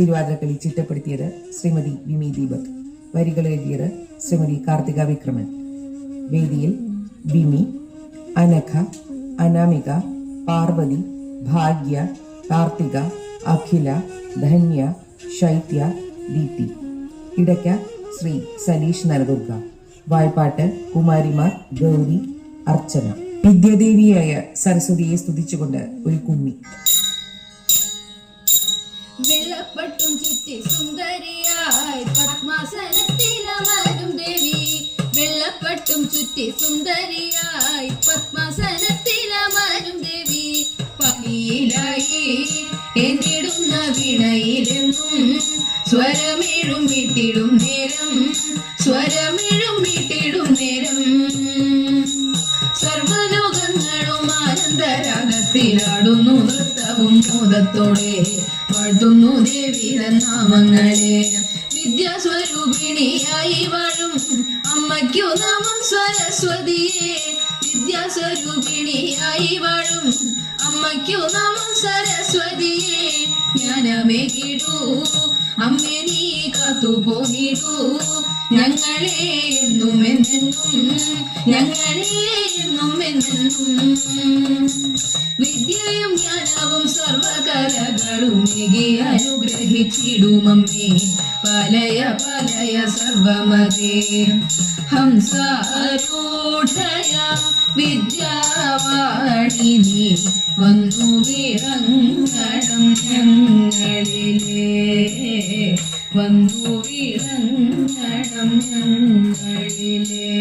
തിരുവാതിരക്കളി ചിട്ടപ്പെടുത്തിയത് ശ്രീമതി വിമി ദീപക്. വരികൾ എഴുതിയത് ശ്രീമതി കാർത്തിക വിക്രമൻ. വേദിയിൽ വിമി അനഘ അനാമിക പാർവതി ഭാഗ്യ കാർത്തിക അഖില ധന്യ ശൈത്യ ദീപ്തി. ഇടയ്ക്ക ശ്രീ സലീഷ് നരദുർഗ. വായ്പാട്ട് കുമാരിമാർ ഗൗരി അർച്ചന. വിദ്യാദേവിയായ സരസ്വതിയെ സ്തുതിച്ചുകൊണ്ട് ഒരു കുമ്മി. വെള്ളപ്പട്ടും ചുറ്റി സുന്ദരിയായി പത്മാസനത്തിലമരും ദേവി. വെള്ളപ്പെട്ടും ചുറ്റി സുന്ദരിയായി പത്മാസനത്തിലമരും ദേവി. പണിയിലായി എന്നിടുന്ന വിണയിലെന്നും സ്വരമിഴും വീട്ടിടും നേരം. സ്വരമേഴും വീട്ടിടും നേരം. നൃത്തവും മോദത്തോടെ വാഴ്ത്തുന്നു ദേവിയുടെ നാമങ്ങളെ. വിദ്യാസ്വരൂപിണിയായി വാഴും അമ്മയ്ക്കു നാമം സരസ്വതിയെ. വിദ്യാസ്വരൂപിണിയായി വാഴും അമ്മയ്ക്കു നാമം സരസ്വതിയെ. ജ്ഞാനമേ കിടൂ അമ്മേ നീ കാത്തുപോയിടൂ ഞങ്ങളെ എന്നും എന്നെന്നും ഞങ്ങളെ എന്നും എന്നെന്നും. വിദ്യയും ജ്ഞാനവും സർവകലകളും മികി അനുഗ്രഹിച്ചിടുമമ്മേ. പലയ പലയ സർവമതേ. ഹംസാരൂഢയ വിദ്യാവാണിനി. വന്നു വിളങ്ങണം ഞങ്ങളിലേ. വന്നു വിളങ്ങണം ഞങ്ങളിലേ.